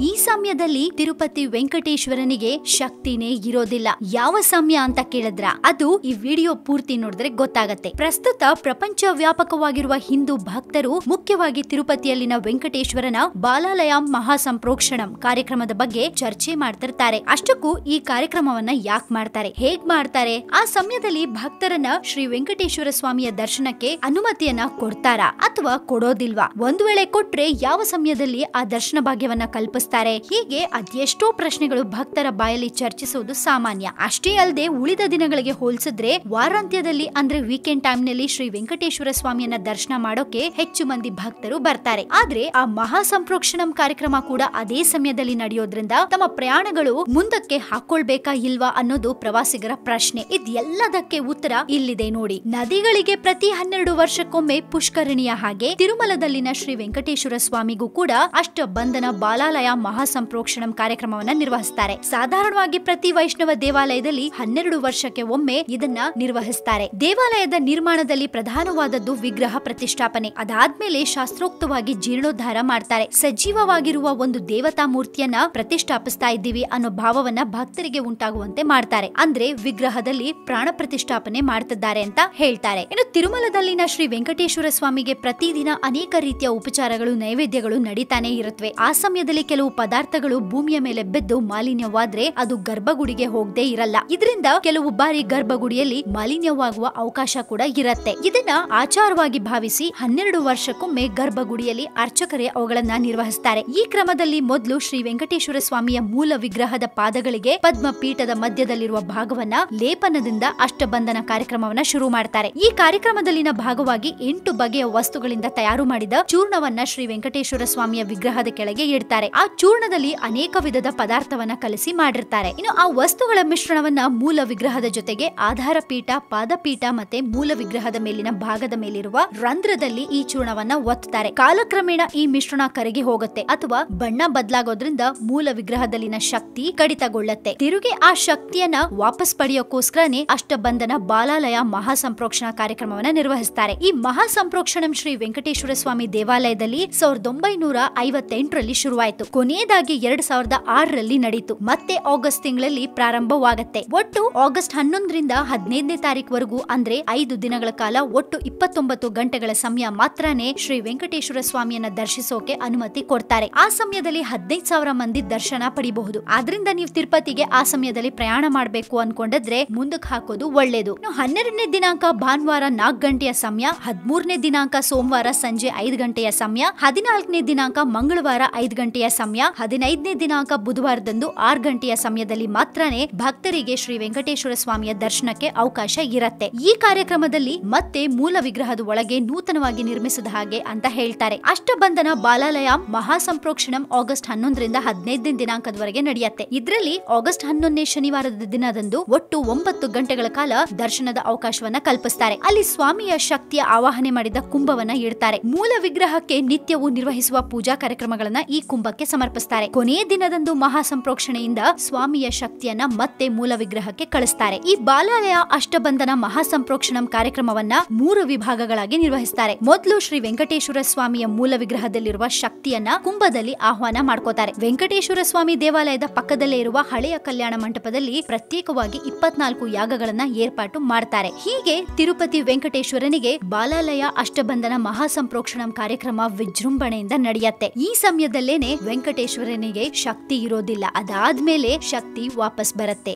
ಈ ಸಮಯದಲ್ಲಿ ತಿರುಪತಿ ವೆಂಕಟೇಶ್ವರನಿಗೆ ಶಕ್ತಿನೇ ಇರೋದಿಲ್ಲ. ಯಾವ ಸಮಯ ಅಂತ ಕೇಳಿದ್ರ? ಅದು ಈ ವಿಡಿಯೋ ಪೂರ್ತಿ ನೋಡಿದ್ರೆ ಗೊತ್ತಾಗತ್ತೆ. ಪ್ರಸ್ತುತ ಪ್ರಪಂಚ ವ್ಯಾಪಕವಾಗಿರುವ ಹಿಂದೂ ಭಕ್ತರು ಮುಖ್ಯವಾಗಿ ತಿರುಪತಿಯಲ್ಲಿನ ವೆಂಕಟೇಶ್ವರನ ಬಾಲಾಲಯ ಮಹಾಸಂಪ್ರೋಕ್ಷಣಂ ಕಾರ್ಯಕ್ರಮದ ಬಗ್ಗೆ ಚರ್ಚೆ ಮಾಡ್ತಿರ್ತಾರೆ. ಅಷ್ಟಕ್ಕೂ ಈ ಕಾರ್ಯಕ್ರಮವನ್ನ ಯಾಕೆ ಮಾಡ್ತಾರೆ? ಹೇಗ್ ಮಾಡ್ತಾರೆ? ಆ ಸಮಯದಲ್ಲಿ ಭಕ್ತರನ್ನ ಶ್ರೀ ವೆಂಕಟೇಶ್ವರ ಸ್ವಾಮಿಯ ದರ್ಶನಕ್ಕೆ ಅನುಮತಿಯನ್ನ ಕೊಡ್ತಾರಾ ಅಥವಾ ಕೊಡೋದಿಲ್ವಾ? ಒಂದು ವೇಳೆ ಕೊಟ್ರೆ ಯಾವ ಸಮಯದಲ್ಲಿ ಆ ದರ್ಶನ ಭಾಗ್ಯವನ್ನ ಕಲ್ಪಿಸ್ತಾರೆ? ಹೀಗೆ ಅದೆಷ್ಟೋ ಪ್ರಶ್ನೆಗಳು ಭಕ್ತರ ಬಾಯಲ್ಲಿ ಚರ್ಚಿಸುವುದು ಸಾಮಾನ್ಯ. ಅಷ್ಟೇ ಅಲ್ಲದೆ ಉಳಿದ ದಿನಗಳಿಗೆ ಹೋಲಿಸಿದ್ರೆ ವಾರಾಂತ್ಯದಲ್ಲಿ ಅಂದ್ರೆ ವೀಕೆಂಡ್ ಟೈಮ್ನಲ್ಲಿ ಶ್ರೀ ವೆಂಕಟೇಶ್ವರ ಸ್ವಾಮಿಯನ್ನ ದರ್ಶನ ಮಾಡೋಕೆ ಹೆಚ್ಚು ಮಂದಿ ಭಕ್ತರು ಬರ್ತಾರೆ. ಆದ್ರೆ ಆ ಮಹಾ ಸಂಪ್ರೋಕ್ಷಣಂ ಕಾರ್ಯಕ್ರಮ ಕೂಡ ಅದೇ ಸಮಯದಲ್ಲಿ ನಡೆಯೋದ್ರಿಂದ ತಮ್ಮ ಪ್ರಯಾಣಗಳು ಮುಂದಕ್ಕೆ ಹಾಕೊಳ್ಬೇಕಾ ಇಲ್ವಾ ಅನ್ನೋದು ಪ್ರವಾಸಿಗರ ಪ್ರಶ್ನೆ. ಇದೆಲ್ಲದಕ್ಕೆ ಉತ್ತರ ಇಲ್ಲಿದೆ ನೋಡಿ. ನದಿಗಳಿಗೆ ಪ್ರತಿ ಹನ್ನೆರಡು ವರ್ಷಕ್ಕೊಮ್ಮೆ ಪುಷ್ಕರಣಿಯ ಹಾಗೆ ತಿರುಮಲದಲ್ಲಿನ ಶ್ರೀ ವೆಂಕಟೇಶ್ವರ ಸ್ವಾಮಿಗೂ ಕೂಡ ಅಷ್ಟ ಬಂಧನ ಬಾಲಾಲಯ ಮಹಾಸಂಪ್ರೋಕ್ಷಣಂ ಕಾರ್ಯಕ್ರಮವನ್ನ ನಿರ್ವಹಿಸ್ತಾರೆ. ಸಾಧಾರಣವಾಗಿ ಪ್ರತಿ ವೈಷ್ಣವ ದೇವಾಲಯದಲ್ಲಿ ಹನ್ನೆರಡು ವರ್ಷಕ್ಕೆ ಒಮ್ಮೆ ಇದನ್ನ ನಿರ್ವಹಿಸ್ತಾರೆ. ದೇವಾಲಯದ ನಿರ್ಮಾಣದಲ್ಲಿ ಪ್ರಧಾನವಾದದ್ದು ವಿಗ್ರಹ ಪ್ರತಿಷ್ಠಾಪನೆ. ಅದಾದ್ಮೇಲೆ ಶಾಸ್ತ್ರೋಕ್ತವಾಗಿ ಜೀರ್ಣೋದ್ಧಾರ ಮಾಡ್ತಾರೆ. ಸಜೀವವಾಗಿರುವ ಒಂದು ದೇವತಾ ಮೂರ್ತಿಯನ್ನ ಪ್ರತಿಷ್ಠಾಪಿಸ್ತಾ ಇದ್ದೀವಿ ಅನ್ನೋ ಭಾವವನ್ನ ಭಕ್ತರಿಗೆ ಉಂಟಾಗುವಂತೆ ಮಾಡ್ತಾರೆ. ಅಂದ್ರೆ ವಿಗ್ರಹದಲ್ಲಿ ಪ್ರಾಣ ಪ್ರತಿಷ್ಠಾಪನೆ ಮಾಡ್ತಿದ್ದಾರೆ ಅಂತ ಹೇಳ್ತಾರೆ. ಇನ್ನು ತಿರುಮಲದಲ್ಲಿನ ಶ್ರೀ ವೆಂಕಟೇಶ್ವರ ಸ್ವಾಮಿಗೆ ಪ್ರತಿದಿನ ಅನೇಕ ರೀತಿಯ ಉಪಚಾರಗಳು, ನೈವೇದ್ಯಗಳು ನಡೀತಾನೆ ಇರುತ್ತವೆ ಆ ಸಮಯದಲ್ಲಿ ಕೆಲವು ಪದಾರ್ಥಗಳು ಭೂಮಿಯ ಮೇಲೆ ಬಿದ್ದು ಮಾಲಿನ್ಯವಾದ್ರೆ ಅದು ಗರ್ಭಗುಡಿಗೆ ಹೋಗದೆ ಇರಲ್ಲ. ಇದರಿಂದ ಕೆಲವು ಬಾರಿ ಗರ್ಭಗುಡಿಯಲ್ಲಿ ಮಾಲಿನ್ಯವಾಗುವ ಅವಕಾಶ ಕೂಡ ಇರತ್ತೆ. ಇದನ್ನ ಆಚಾರವಾಗಿ ಭಾವಿಸಿ ಹನ್ನೆರಡು ವರ್ಷಕ್ಕೊಮ್ಮೆ ಗರ್ಭಗುಡಿಯಲ್ಲಿ ಅರ್ಚಕರೇ ಅವುಗಳನ್ನ ನಿರ್ವಹಿಸ್ತಾರೆ. ಈ ಕ್ರಮದಲ್ಲಿ ಮೊದಲು ಶ್ರೀ ವೆಂಕಟೇಶ್ವರ ಸ್ವಾಮಿಯ ಮೂಲ ವಿಗ್ರಹದ ಪಾದಗಳಿಗೆ ಪದ್ಮ ಪೀಠದ ಮಧ್ಯದಲ್ಲಿರುವ ಭಾಗವನ್ನ ಲೇಪನದಿಂದ ಅಷ್ಟಬಂಧನ ಕಾರ್ಯಕ್ರಮವನ್ನ ಶುರು ಮಾಡ್ತಾರೆ. ಈ ಕಾರ್ಯಕ್ರಮದಲ್ಲಿನ ಭಾಗವಾಗಿ ಎಂಟು ಬಗೆಯ ವಸ್ತುಗಳಿಂದ ತಯಾರು ಮಾಡಿದ ಚೂರ್ಣವನ್ನ ಶ್ರೀ ವೆಂಕಟೇಶ್ವರ ಸ್ವಾಮಿಯ ವಿಗ್ರಹದ ಕೆಳಗೆ ಇಡ್ತಾರೆ. ಆ ಚೂರ್ಣದಲ್ಲಿ ಅನೇಕ ವಿಧದ ಪದಾರ್ಥವನ್ನ ಕಲಸಿ ಮಾಡಿರ್ತಾರೆ. ಇನ್ನು ಆ ವಸ್ತುಗಳ ಮಿಶ್ರಣವನ್ನ ಮೂಲ ವಿಗ್ರಹದ ಜೊತೆಗೆ ಆಧಾರ ಪೀಠ, ಪಾದಪೀಠ ಮತ್ತೆ ಮೂಲ ವಿಗ್ರಹದ ಮೇಲಿನ ಭಾಗದ ಮೇಲಿರುವ ರಂಧ್ರದಲ್ಲಿ ಈ ಚೂರ್ಣವನ್ನ ಒತ್ತಾರೆ. ಕಾಲಕ್ರಮೇಣ ಈ ಮಿಶ್ರಣ ಕರಗಿ ಹೋಗುತ್ತೆ ಅಥವಾ ಬಣ್ಣ ಬದಲಾಗೋದ್ರಿಂದ ಮೂಲ ವಿಗ್ರಹದಲ್ಲಿನ ಶಕ್ತಿ ಕಡಿತಗೊಳ್ಳುತ್ತೆ. ತಿರುಗಿ ಆ ಶಕ್ತಿಯನ್ನ ವಾಪಸ್ ಪಡೆಯೋಕ್ಕೋಸ್ಕರನೇ ಅಷ್ಟಬಂಧನ ಬಾಲಾಲಯ ಮಹಾಸಂಪ್ರೋಕ್ಷಣ ಕಾರ್ಯಕ್ರಮವನ್ನ ನಿರ್ವಹಿಸ್ತಾರೆ. ಈ ಮಹಾಸಂಪ್ರೋಕ್ಷಣಂ ಶ್ರೀ ವೆಂಕಟೇಶ್ವರ ಸ್ವಾಮಿ ದೇವಾಲಯದಲ್ಲಿ ಸಾವಿರದ ಒಂಬೈನೂರ ಐವತ್ತೆಂಟರಲ್ಲಿ ಶುರುವಾಯಿತು. ಕೊನೆಯದಾಗಿ ಎರಡ್ ಸಾವಿರದ ಆರರಲ್ಲಿ ನಡೀತು ಮತ್ತೆ ಆಗಸ್ಟ್ ತಿಂಗಳಲ್ಲಿ ಪ್ರಾರಂಭವಾಗತ್ತೆ. ಒಟ್ಟು ಆಗಸ್ಟ್ ಹನ್ನೊಂದರಿಂದ ಹದಿನೈದನೇ ತಾರೀಕುವರೆಗೂ ಅಂದ್ರೆ ಐದು ದಿನಗಳ ಕಾಲ ಒಟ್ಟು ಇಪ್ಪತ್ತೊಂಬತ್ತು ಗಂಟೆಗಳ ಸಮಯ ಮಾತ್ರನೇ ಶ್ರೀ ವೆಂಕಟೇಶ್ವರ ಸ್ವಾಮಿಯನ್ನ ದರ್ಶಿಸೋಕೆ ಅನುಮತಿ ಕೊಡ್ತಾರೆ. ಆ ಸಮಯದಲ್ಲಿ ಹದಿನೈದು ಸಾವಿರ ಮಂದಿ ದರ್ಶನ ಪಡಿಬಹುದು. ಆದ್ರಿಂದ ನೀವು ತಿರುಪತಿಗೆ ಆ ಸಮಯದಲ್ಲಿ ಪ್ರಯಾಣ ಮಾಡಬೇಕು ಅನ್ಕೊಂಡಿದ್ರೆ ಮುಂದಕ್ಕೆ ಹಾಕೋದು ಒಳ್ಳೇದು. ಹನ್ನೆರಡನೇ ದಿನಾಂಕ ಭಾನುವಾರ ನಾಲ್ಕು ಗಂಟೆಯ ಸಮಯ, ಹದಿಮೂರನೇ ದಿನಾಂಕ ಸೋಮವಾರ ಸಂಜೆ ಐದು ಗಂಟೆಯ ಸಮಯ, ಹದಿನಾಲ್ಕನೇ ದಿನಾಂಕ ಮಂಗಳವಾರ ಐದು ಗಂಟೆಯ ಸಮಯ. ಹದಿನೈದನೇ ದಿನಾಂಕ ಬುಧವಾರದಂದು ಆರು ಗಂಟೆಯ ಸಮಯದಲ್ಲಿ ಮಾತ್ರನೇ ಭಕ್ತರಿಗೆ ಶ್ರೀ ವೆಂಕಟೇಶ್ವರ ಸ್ವಾಮಿಯ ದರ್ಶನಕ್ಕೆ ಅವಕಾಶ ಇರತ್ತೆ. ಈ ಕಾರ್ಯಕ್ರಮದಲ್ಲಿ ಮತ್ತೆ ಮೂಲ ವಿಗ್ರಹದ ಒಳಗೆ ನೂತನವಾಗಿ ನಿರ್ಮಿಸಿದ ಹಾಗೆ ಅಂತ ಹೇಳ್ತಾರೆ. ಅಷ್ಟಬಂಧನ ಬಾಲಾಲಯ ಮಹಾಸಂಪ್ರೋಕ್ಷಣಂ ಆಗಸ್ಟ್ ಹನ್ನೊಂದರಿಂದ ಹದಿನೈದನೇ ದಿನಾಂಕದವರೆಗೆ ನಡೆಯುತ್ತೆ. ಇದರಲ್ಲಿ ಆಗಸ್ಟ್ ಹನ್ನೊಂದನೇ ಶನಿವಾರದ ದಿನದಂದು ಒಟ್ಟು ಒಂಬತ್ತು ಗಂಟೆಗಳ ಕಾಲ ದರ್ಶನದ ಅವಕಾಶವನ್ನ ಕಲ್ಪಿಸ್ತಾರೆ. ಅಲ್ಲಿ ಸ್ವಾಮಿಯ ಶಕ್ತಿಯ ಆವಾಹನೆ ಮಾಡಿದ ಕುಂಭವನ್ನ ಇಡ್ತಾರೆ. ಮೂಲ ವಿಗ್ರಹಕ್ಕೆ ನಿತ್ಯವೂ ನಿರ್ವಹಿಸುವ ಪೂಜಾ ಕಾರ್ಯಕ್ರಮಗಳನ್ನ ಈ ಕುಂಭಕ್ಕೆ ಸಮರ್ಪಿಸ್ತಾರೆ. ಕೊನೆಯ ದಿನದಂದು ಮಹಾಸಂಪ್ರೋಕ್ಷಣೆಯಿಂದ ಸ್ವಾಮಿಯ ಶಕ್ತಿಯನ್ನ ಮತ್ತೆ ಮೂಲ ವಿಗ್ರಹಕ್ಕೆ ಕಳಿಸ್ತಾರೆ. ಈ ಬಾಲಾಲಯ ಅಷ್ಟಬಂಧನ ಮಹಾಸಂಪ್ರೋಕ್ಷಣಂ ಕಾರ್ಯಕ್ರಮವನ್ನ ಮೂರು ವಿಭಾಗಗಳಾಗಿ ನಿರ್ವಹಿಸ್ತಾರೆ. ಮೊದಲು ಶ್ರೀ ವೆಂಕಟೇಶ್ವರ ಸ್ವಾಮಿಯ ಮೂಲ ವಿಗ್ರಹದಲ್ಲಿರುವ ಶಕ್ತಿಯನ್ನ ಕುಂಭದಲ್ಲಿ ಆಹ್ವಾನ ಮಾಡ್ಕೋತಾರೆ. ವೆಂಕಟೇಶ್ವರ ಸ್ವಾಮಿ ದೇವಾಲಯದ ಪಕ್ಕದಲ್ಲೇ ಇರುವ ಹಳೆಯ ಕಲ್ಯಾಣ ಮಂಟಪದಲ್ಲಿ ಪ್ರತ್ಯೇಕವಾಗಿ ಇಪ್ಪತ್ನಾಲ್ಕು ಯಾಗಗಳನ್ನ ಏರ್ಪಾಟು ಮಾಡ್ತಾರೆ. ಹೀಗೆ ತಿರುಪತಿ ವೆಂಕಟೇಶ್ವರನಿಗೆ ಬಾಲಾಲಯ ಅಷ್ಟಬಂಧನ ಮಹಾಸಂಪ್ರೋಕ್ಷಣಂ ಕಾರ್ಯಕ್ರಮ ವಿಜೃಂಭಣೆಯಿಂದ ನಡೆಯುತ್ತೆ. ಈ ಸಮಯದಲ್ಲೇನೆ ವೆಂಕಟೇಶ್ವರನಿಗೆ ಶಕ್ತಿ ಇರೋದಿಲ್ಲ. ಅದಾದ್ಮೇಲೆ ಶಕ್ತಿ ವಾಪಸ್ ಬರುತ್ತೆ.